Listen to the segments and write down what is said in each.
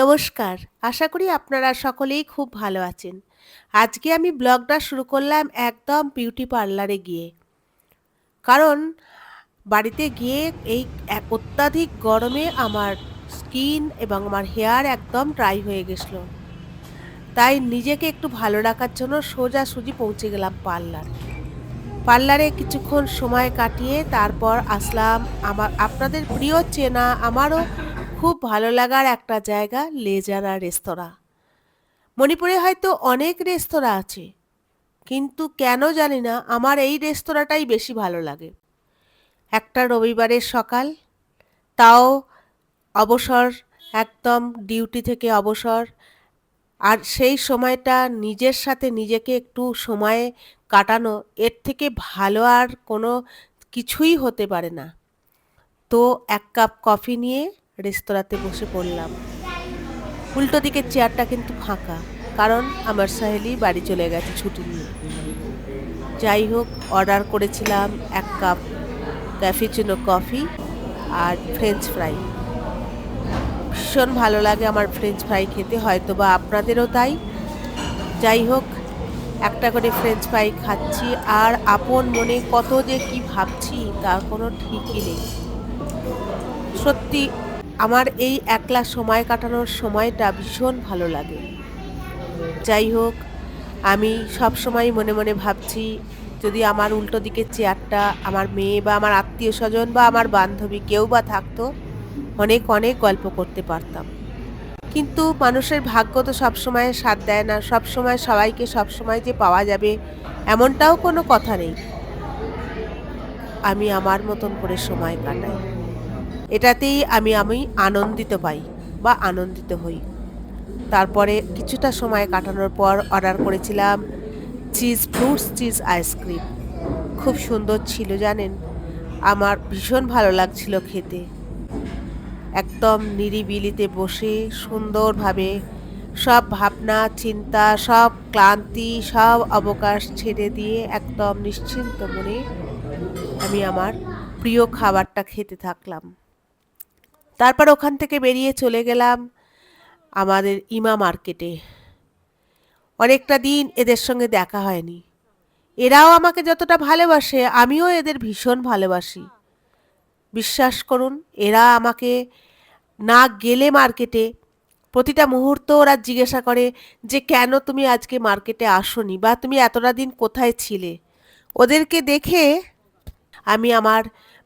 নমস্কার। আশা করি আপনারা সকলেই খুব ভালো আছেন। আজকে আমি ব্লগটা শুরু করলাম একদম বিউটি পার্লারে গিয়ে। কারণ বাড়িতে গিয়ে এই অত্যাধিক গরমে আমার স্কিন এবং আমার হেয়ার একদম ড্রাই হয়ে গেছিল। তাই নিজেকে একটু ভালো রাখার জন্য সোজাসুজি পৌঁছে গেলাম পার্লার। পার্লারে কিছুক্ষণ সময় কাটিয়ে তারপর আসলাম আমার আপনাদের প্রিয় চেনা, আমারও খুব ভালো লাগার একটা জায়গা লেজারা রেস্তোরাঁ। মণিপুরে হয়তো অনেক রেস্তোরাঁ আছে, কিন্তু কেন জানি না আমার এই রেস্তোরাঁটাই বেশি ভালো লাগে। একটা রবিবারের সকাল, তাও অবসর, একদম ডিউটি থেকে অবসর, আর সেই সময়টা নিজের সাথে নিজেকে একটু সময়ে কাটানো, এর থেকে ভালো আর কোনো কিছুই হতে পারে না। তো এক কাপ কফি নিয়ে রেস্তোরাঁতে বসে পড়লাম। উল্টো দিকের চেয়ারটা কিন্তু ফাঁকা, কারণ আমার সাহেলি বাড়ি চলে গেছে ছুটি নিয়ে। যাই হোক অর্ডার করেছিলাম এক কাপ ক্যাফিচিনো কফি আর ফ্রেঞ্চ ফ্রাই ভীষণ ভালো লাগে আমার ফ্রেঞ্চ ফ্রাই খেতে হয়তো বা আপনাদেরও তাই। যাই হোক, একটা করে ফ্রেঞ্চ ফ্রাই খাচ্ছি, আর আপন মনে কত যে কি ভাবছি তার কোনো ঠিকই নেই। সত্যি আমার এই একলা সময় কাটানোর সময়টা ভীষণ ভালো লাগে। যাই হোক আমি সব সময় মনে মনে ভাবছি, যদি আমার উল্টো দিকের চেয়ারটা আমার মেয়ে বা আমার আত্মীয় স্বজন বা আমার বান্ধবী কেউ বা থাকতো, অনেক অনেক গল্প করতে পারতাম। কিন্তু মানুষের ভাগ্য তো সবসময় সাথ দেয় না সবসময় সবাইকে সবসময় যে পাওয়া যাবে, এমনটাও কোনো কথা নেই। আমি আমার মতন করে সময় কাটাই। এটাতেই আমি আমি আনন্দিত পাই বা আনন্দিত হই। তারপরে কিছুটা সময় কাটানোর পর অর্ডার করেছিলাম চিজ ফ্রুটস চিজ আইসক্রিম খুব সুন্দর ছিল, জানেন? আমার ভীষণ ভালো লাগছিল খেতে। একদম নিরিবিলিতে বসে সুন্দরভাবে সব ভাবনা, চিন্তা, সব ক্লান্তি, সব অবকাশ ছেড়ে দিয়ে একদম নিশ্চিন্ত মনে আমি আমার প্রিয় খাবারটা খেতে থাকলাম। তারপর ওখান থেকে বেরিয়ে চলে গেলাম আমাদের ইমা মার্কেটে। অনেকটা দিন এদের সঙ্গে দেখা হয়নি। এরাও আমাকে যতটা ভালোবাসে, আমিও এদের ভীষণ ভালোবাসি। বিশ্বাস করুন, এরা আমাকে না গেলে মার্কেটে, প্রতিটা মুহূর্ত ওরা জিজ্ঞাসা করে যে কেন তুমি আজকে মার্কেটে আসনি বা তুমি এতটা দিন কোথায় ছিলে? ওদেরকে দেখে আমি আমার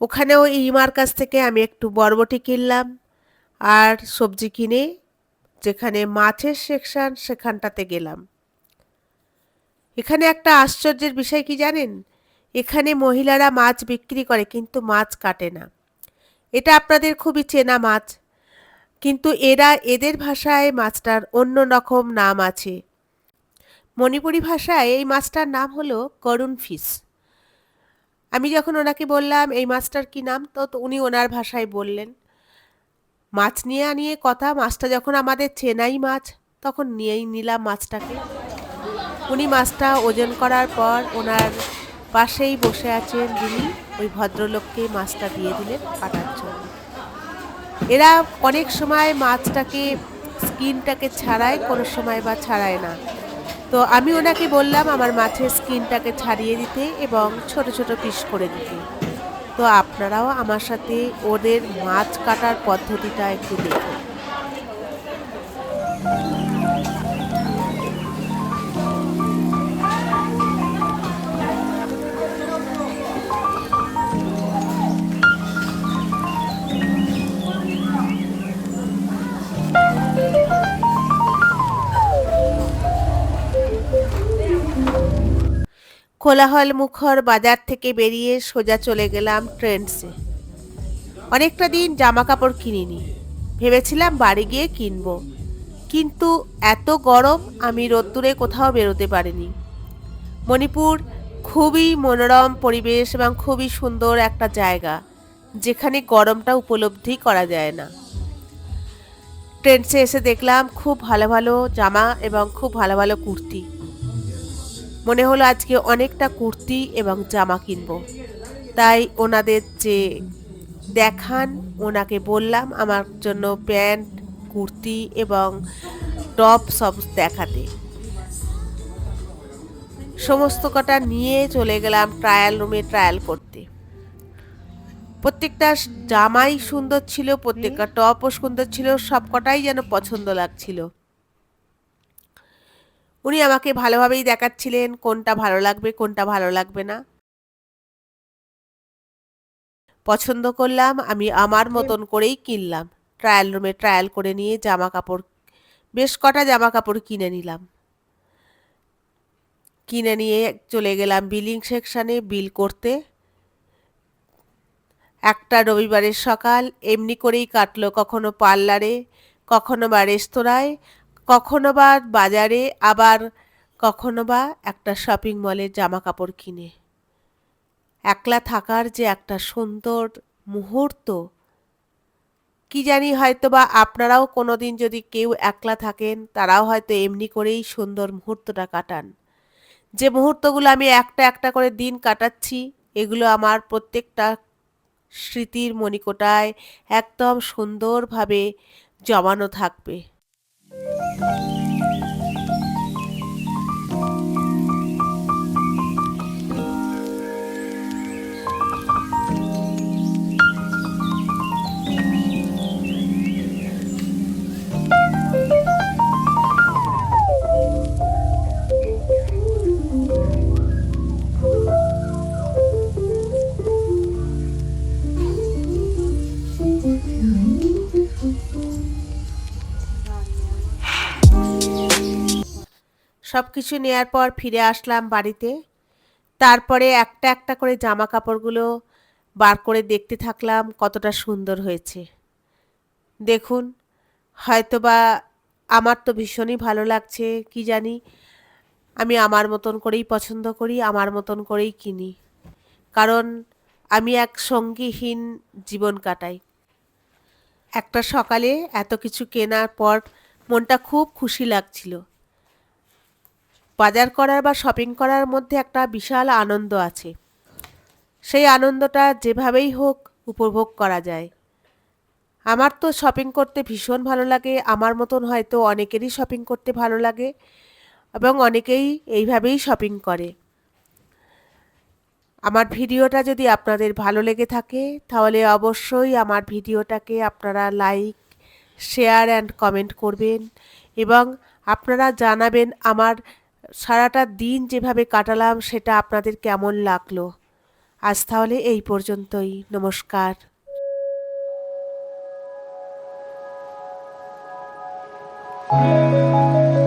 ওখানেও ইমার কাছ থেকে আমি একটু বরবটি কিনলাম আর সবজি কিনে যেখানে মাছের সেকশন সেখানটাতে গেলাম। এখানে একটা আশ্চর্যের বিষয় কি জানেন? এখানে মহিলারা মাছ বিক্রি করে কিন্তু মাছ কাটে না। এটা আপনাদের খুবই চেনা মাছ, কিন্তু এরা এদের ভাষায় মাছটার অন্য রকম নাম আছে। মণিপুরি ভাষায় এই মাছটার নাম হলো করুণ ফিশ। আমি যখন ওনাকে বললাম, এই মাছটার কি নাম? তো উনি ওনার ভাষায় বললেন, মাছ নিয়ে আনিয়ে কথা, মাছটা যখন আমাদের চেনাই মাছ, তখন নিয়েই নিলাম মাছটাকে। উনি মাছটা ওজন করার পর ওনার পাশেই বসে আছেন যিনি, ওই ভদ্রলোককে মাছটা দিয়ে দিলেন কাটার জন্য। এরা অনেক সময় মাছটাকে, স্কিনটাকে ছাড়ায়, কোনো সময় বা ছাড়ায় না। তো আমি ওনাকে বললাম আমার মাছের স্কিনটাকে ছাড়িয়ে দিতে এবং ছোট ছোট পিস করে দিতে। তো আপনারাও আমার সাথে ওদের মাছ কাটার পদ্ধতিটা একটু দেখুন। কোলাহল মুখর বাজার থেকে বেরিয়ে সোজা চলে গেলাম ট্রেন্ডসে। অনেকটা দিন জামা কাপড় কিনিনি। ভেবেছিলাম বাড়ি গিয়ে কিনবো। কিন্তু এত গরম আমি রোদ্দুরে কোথাও বেরোতে পারিনি। মণিপুর খুবই মনোরম পরিবেশ এবং খুবই সুন্দর একটা জায়গা, যেখানে গরমটা উপলব্ধি করা যায় না। ট্রেন্ডসে এসে দেখলাম খুব ভালো ভালো জামা এবং খুব ভালো ভালো কুর্তি। মনে হলো আজকে অনেকটা কুর্তি এবং জামা কিনব। তাই ওনাদের যে দেখান, ওনাকে বললাম আমার জন্য প্যান্ট, কুর্তি এবং টপ সব দেখাতে। সমস্ত কটা নিয়ে চলে গেলাম ট্রায়াল রুমে ট্রায়াল করতে। প্রত্যেকটা জামাই সুন্দর ছিল, প্রত্যেকটা টপও সুন্দর ছিল সব কটাই যেন পছন্দ লাগছিল। উনি আমাকে ভালোভাবেই দেখাচ্ছিলেন কোনটা ভালো লাগবে কোনটা ভালো লাগবে না। পছন্দ করলাম আমি আমার মতন করেই কিনলাম। ট্রায়াল রুমে ট্রায়াল করে নিয়ে জামা কাপড় বেশ কটা জামা কাপড় কিনে নিলাম। কিনে নিয়ে চলে গেলাম বিলিং সেকশানে বিল করতে। একটা রবিবারের সকাল এমনি করেই কাটলো কখনো পার্লারে কখনো বা রেস্তোরাঁয়। কখনো বা বাজারে, আবার কখনো বা একটা শপিং মলে জামা কাপড় কিনে। একলা থাকার যে একটা সুন্দর মুহূর্ত, কি জানি হয়তো বা আপনারাও কোনো দিন যদি কেউ একলা থাকেন, তারাও হয়তো এমনি করেই সুন্দর মুহূর্তটা কাটান। যে মুহূর্তগুলো আমি একটা একটা করে দিন কাটাচ্ছি, এগুলো আমার প্রত্যেকটা স্মৃতির মণিকোটায় একদম সুন্দরভাবে জমানো থাকবে। Thank you. সব কিছু নেয়ার পর ফিরে আসলাম বাড়িতে। তারপরে একটা একটা করে জামা কাপড়গুলো বার করে দেখতে থাকলাম কতটা সুন্দর হয়েছে। দেখুন, হয়তোবা আমার তো ভীষণই ভালো লাগছে, কি জানি। আমি আমার মতন করেই পছন্দ করি, আমার মতন করেই কিনি। কারণ আমি এক সঙ্গীহীন জীবন কাটাই। একটা সকালে এত কিছু কেনার পর মনটা খুব খুশি লাগছিল। বাজার করার বা শপিং করার মধ্যে একটা বিশাল আনন্দ আছে। সেই আনন্দটা যেভাবেই হোক উপভোগ করা যায়। আমার তো শপিং করতে ভীষণ ভালো লাগে। আমার মতন হয়তো অনেকেরই শপিং করতে ভালো লাগে এবং অনেকেই এইভাবেই শপিং করে। আমার ভিডিওটা যদি আপনাদের ভালো লেগে থাকে, তাহলে অবশ্যই আমার ভিডিওটাকে আপনারা লাইক শেয়ার অ্যান্ড কমেন্ট করবেন এবং আপনারা জানাবেন আমার সারাটা দিন যেভাবে কাটালাম সেটা আপনাদের কেমন লাগল? আজ তাহলে এই পর্যন্তই। নমস্কার। Thank